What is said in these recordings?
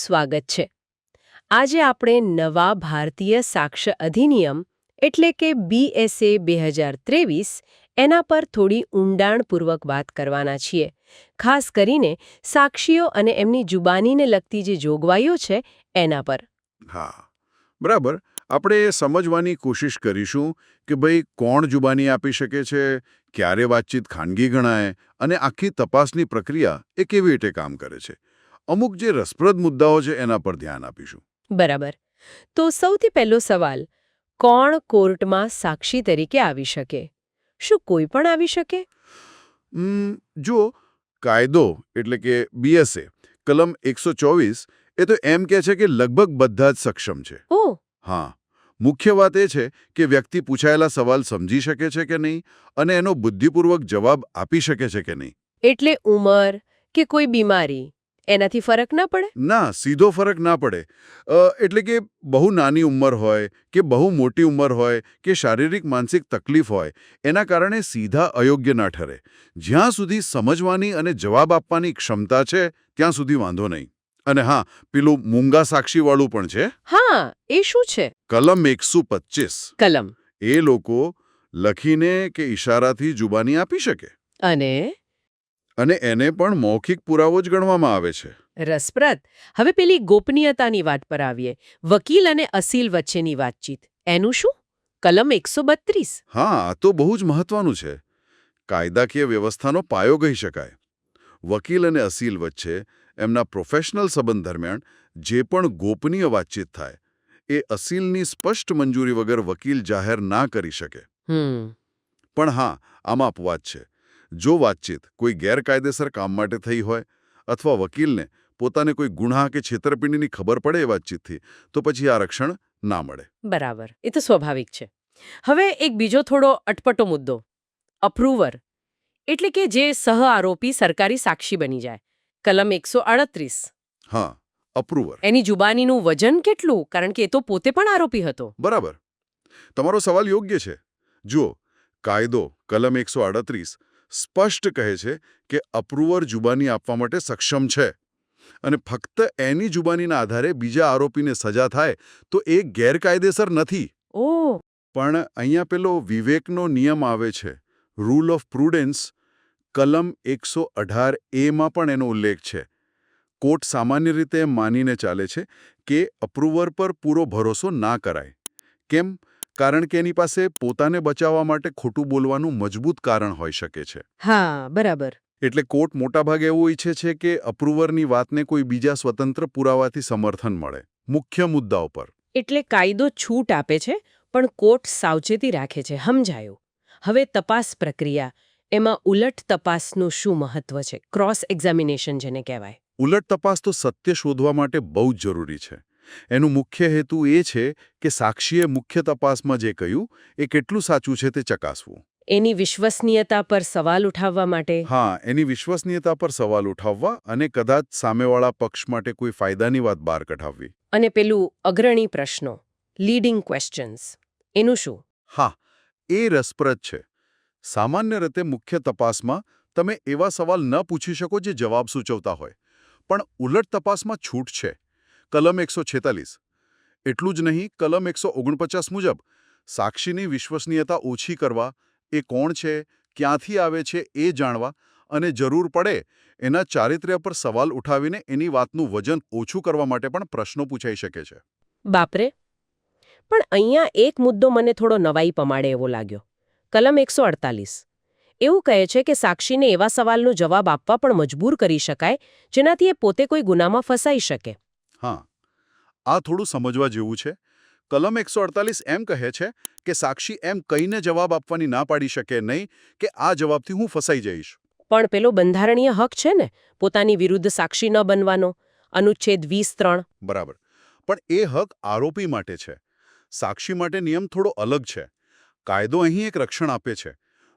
સ્વાગત છે. આજે આપણે નવા ભારતીય સાક્ષ્ય અધિનિયમ, એટલે કે બીએસએ બે હજાર ત્રેવીસ, એના પર થોડી ઊંડાણપૂર્વક વાત કરવાના છીએ. ખાસ કરીને સાક્ષીઓ અને એમની જુબાનીને લગતી જે જોગવાઈઓ છે, એના પર. હા, બરાબર. આપણે સમજવાની કોશિશ કરીશું કે ભાઈ કોણ જુબાની આપી શકે છે, ક્યારે વાતચીત ખાનગી ગણાય, અને આખી તપાસની પ્રક્રિયા એ કેવી રીતે કામ કરે છે. અમુક જે રસપ્રદ મુદ્દાઓ છે એના પર ધ્યાન આપીશું. બરાબર. તો સૌથી પહેલો સવાલ કોણ કોર્ટમાં સાક્ષી તરીકે આવી શકે? શું કોઈ પણ આવી શકે? જો કાયદો એટલે કે બીએસએ કલમ એકસો ચોવીસ એ તો એમ કહે છે કે લગભગ બધા જ સક્ષમ છે. ઓ! હા. મુખ્ય વાત એ છે કે વ્યક્તિ પૂછાયેલા સવાલ સમજી શકે છે કે નહીં અને એનો બુદ્ધિપૂર્વક જવાબ આપી શકે છે કે નહીં. એટલે ઉંમર કે કોઈ બીમારી? એનાથી ફરક ના પડે? ના સીધો ફરક ના પડે. એટલે કે બહુ નાની ઉંમર હોય કે બહુ મોટી ઉંમર હોય કે શારીરિક માનસિક તકલીફ હોય એના કારણે સીધા અયોગ્ય ના ઠરે. જ્યાં સુધી સમજવાની અને જવાબ આપવાની ક્ષમતા છે ત્યાં સુધી વાંધો નહીં. અને હા પેલું મૂંગા સાક્ષીવાળું પણ છે. હા એ શું છે? કલમ એકસો કલમ. એ લોકો લખીને કે ઈશારાથી જુબાની આપી શકે? અને? અને એને પણ મૌખિક પુરાવો જ ગણવામાં આવે છે. રસપ્રદ. હવે પેલી ગોપનીયતાની વાત પર આવીએ. વકીલ અને અસીલ વચ્ચેની વાતચીત. એનું શું? કલમ એકસો બત્રીસ. હા તો બહુ જ મહત્વનું છે. કાયદાકીય વ્યવસ્થાનો પાયો કહી શકાય. વકીલ અને અસીલ વચ્ચે એમના પ્રોફેશનલ સંબંધ દરમિયાન જે પણ ગોપનીય વાતચીત થાય એ અસીલની સ્પષ્ટ મંજૂરી વગર વકીલ જાહેર ના કરી શકે. પણ હા આમાં અપવાદ છે. જો વાતચીત કોઈ ગેરકાયદેસર કામ માટે થઈ હોય અથવા વકીલને પોતાને કોઈ ગુના કે છેતરપિંડીની ખબર પડે એ વાતચીતથી તો પછી આ રક્ષણ ના મળે. બરાબર. એ તો સ્વાભાવિક છે. હવે એક બીજો થોડો અટપટો મુદ્દો. અપ્રુવર. એટલે કે જે સહ આરોપી સરકારી સાક્ષી બની જાય. કલમ એકસો હા અપ્રુવર. એની જુબાનીનું વજન કેટલું? કારણ કે એ તો પોતે પણ આરોપી હતો. બરાબર. તમારો સવાલ યોગ્ય છે. જુઓ કાયદો કલમ એકસો સ્પષ્ટ કહે છે કે અપ્રુવર જુબાની આપવા માટે સક્ષમ છે. અને ફક્ત એની જુબાનીના આધારે બીજા આરોપીને સજા થાય તો એ ગેરકાયદેસર નથી. ઓ. પણ અહીંયા પેલો વિવેકનો નિયમ આવે છે. રૂલ ઓફ પ્રુડન્સ કલમ એકસો અઢાર એમાં પણ એનો ઉલ્લેખ છે. કોર્ટ સામાન્ય રીતે એમ માનીને ચાલે છે કે અપ્રુવર પર પૂરો ભરોસો ના કરાય. કેમ? કારણ કે એની પાસે પોતાને બચાવવા માટે ખોટું બોલવાનું મજબૂત કારણ હોઈ શકે છે. હા બરાબર. એટલે કોર્ટ મોટાભાગે એવું ઈચ્છે છે કે અપ્રુવરની વાતને કોઈ બીજા સ્વતંત્ર પુરાવાથી સમર્થન મળે મુખ્ય મુદ્દાઓ પર. એટલે કાયદો છૂટ આપે છે પણ કોર્ટ સાવચેતી રાખે છે સમજાયું? હવે તપાસ પ્રક્રિયા એમાં ઉલટ તપાસનું શું મહત્વ છે? ક્રોસ એક્ઝામિનેશન જેને કહેવાય. ઉલટ તપાસ તો સત્ય શોધવા માટે બહુ જ જરૂરી છે. એનું મુખ્ય હેતુ એ છે કે સાક્ષીએ મુખ્ય તપાસમાં જે કહ્યું એ કેટલું સાચું છે તે ચકાસવું. એની વિશ્વસનીયતા પર સવાલ ઉઠાવવા માટે? હા એની વિશ્વસનીયતા પર સવાલ ઉઠાવવા અને કદાચ સામેવાળા પક્ષ માટે કોઈ ફાયદાની વાત બહાર કઢાવવી. અને પેલું અગ્રણી પ્રશ્નો લીડિંગ ક્વેશ્ચન્સ એનું શું? હા એ રસપ્રદ છે. સામાન્ય રીતે મુખ્ય તપાસમાં તમે એવા સવાલ ન પૂછી શકો જે જવાબ સૂચવતા હોય. પણ ઉલટ તપાસમાં છૂટ છે. કલમ એકસો છેતાલીસ. એટલું જ નહીં, કલમ એકસો ઓગણપચાસ મુજબ, સાક્ષીની વિશ્વસનીયતા ઓછી કરવા, એ કોણ છે, ક્યાંથી આવે છે, એ જાણવા અને જરૂર પડે, એના ચારિત્ર્ય પર સવાલ ઉઠાવીને એની વાતનું વજન ઓછું કરવા માટે પણ પ્રશ્નો પૂછાઈ શકે છે. બાપરે! પણ અહીંયા એક મુદ્દો મને થોડો નવાઈ પમાડે એવો લાગ્યો. કલમ એકસો એવું કહે છે કે સાક્ષીને એવા સવાલનો જવાબ આપવા પણ મજબૂર કરી શકાય, જેનાથી એ પોતે કોઈ ગુનામાં ફસાઈ શકે. હા. આ થોડું સમજવા જેવું છે. કલમ એકસો અડતાલીસ એમ કહે છે કે સાક્ષી એમ કહીને જવાબ આપવાની ના પાડી શકે નહીં કે આ જવાબથી હું ફસાઈ જઈશ. પણ પેલો બંધારણીય હક છે ને પોતાની વિરુદ્ધ સાક્ષી ન બનવાનો. અનુચ્છેદ વીસ ત્રણ. બરાબર. પણ એ હક આરોપી માટે છે. સાક્ષી માટે નિયમ થોડો અલગ છે. કાયદો અહીં એક રક્ષણ આપે છે.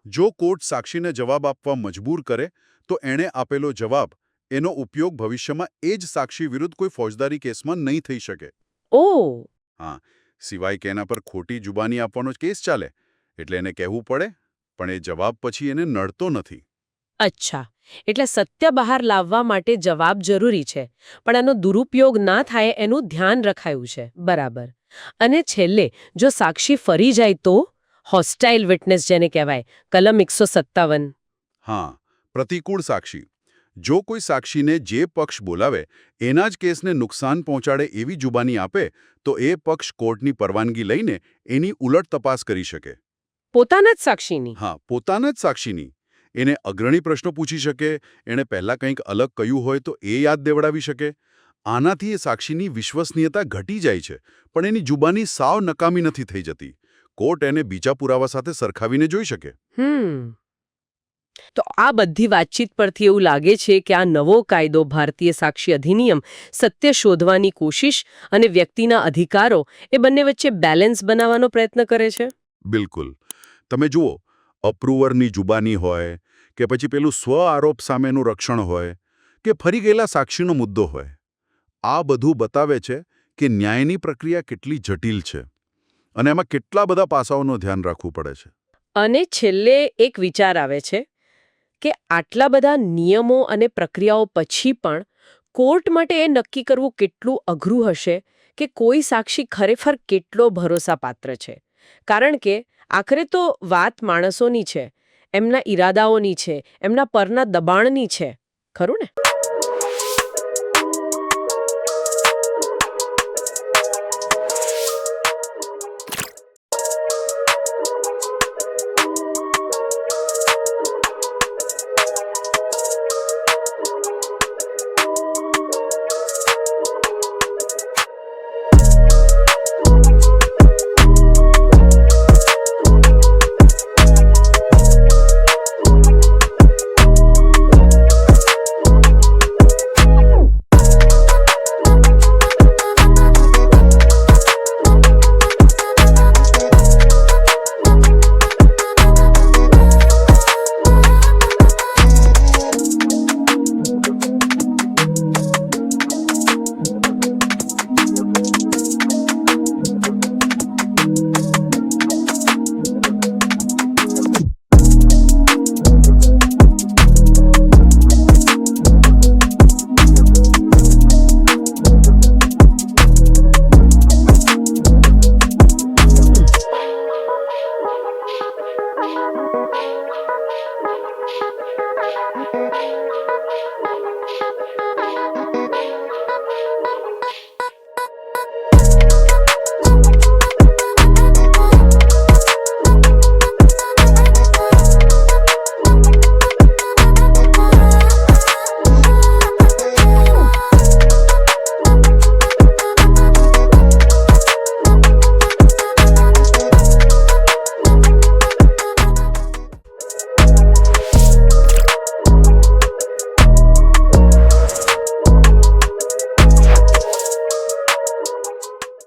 જો કોર્ટ સાક્ષીને જવાબ આપવા મજબૂર કરે તો એણે આપેલો જવાબ એનો ઉપયોગ ભવિષ્યમાં એ જ સાક્ષી વિરુદ્ધ કોઈ ફોજદારી કેસમાં નહીં થઈ શકે. ઓ! સિવાય કે એના પર ખોટી જુબાની આપવાનો કેસ ચાલે એટલે એને કહેવું પડે પણ એ જવાબ પછી એને નડતો નથી. અચ્છા એટલે સત્ય બહાર લાવવા માટે જવાબ જરૂરી છે પણ એનો દુરુપયોગ ના થાય એનું ધ્યાન રખાયું છે બરાબર. અને છેલ્લે જો સાક્ષી ફરી જાય તો? હોસ્ટાઇલ વિટનેસ જેને કહેવાય કલમ એકસો સત્તાવન. હા પ્રતિકૂળ સાક્ષી. જો કોઈ સાક્ષીને જે પક્ષ બોલાવે એના જ કેસને નુકસાન પહોંચાડે એવી જુબાની આપે તો એ પક્ષ કોર્ટની પરવાનગી લઈને એની ઉલટ તપાસ કરી શકે. પોતાના જ સાક્ષીની? હા પોતાના જ સાક્ષીની. એને અગ્રણી પ્રશ્નો પૂછી શકે એણે પહેલાં કંઈક અલગ કહ્યું હોય તો એ યાદ દેવડાવી શકે. આનાથી એ સાક્ષીની વિશ્વસનીયતા ઘટી જાય છે પણ એની જુબાની સાવ નકામી નથી થઈ જતી. કોર્ટ એને બીજા પુરાવા સાથે સરખાવીને જોઈ શકે. હમ. તો આ બધી વાતચીત પરથી એવું લાગે છે કે આ નવો કાયદો ભારતીય સાક્ષી અધિનિયમ સત્ય શોધવાની કોશિશ અને વ્યક્તિના અધિકારો એ બંને વચ્ચે બેલેન્સ બનાવવાનો પ્રયત્ન કરે છે? બિલકુલ. તમે જુઓ અપ્રુવરની જુબાની હોય કે પછી પેલું સ્વ આરોપ સામેનું રક્ષણ હોય કે ફરી ગયેલા સાક્ષીનો મુદ્દો હોય આ બધું બતાવે છે કે ન્યાયની પ્રક્રિયા કેટલી જટિલ છે અને એમાં કેટલા બધા પાસાઓનું ધ્યાન રાખવું પડે છે. અને છેલ્લે એક વિચાર આવે છે. કે આટલા બધા નિયમો અને પ્રક્રિયાઓ પછી પણ કોર્ટ માટે એ નક્કી કરવું કેટલું અઘરું હશે કે કોઈ સાક્ષી ખરેખર કેટલો ભરોસાપાત્ર છે? કારણ કે આખરે તો વાત માણસોની છે, એમના ઈરાદાઓની છે, એમના પરના દબાણની છે, ખરું ને?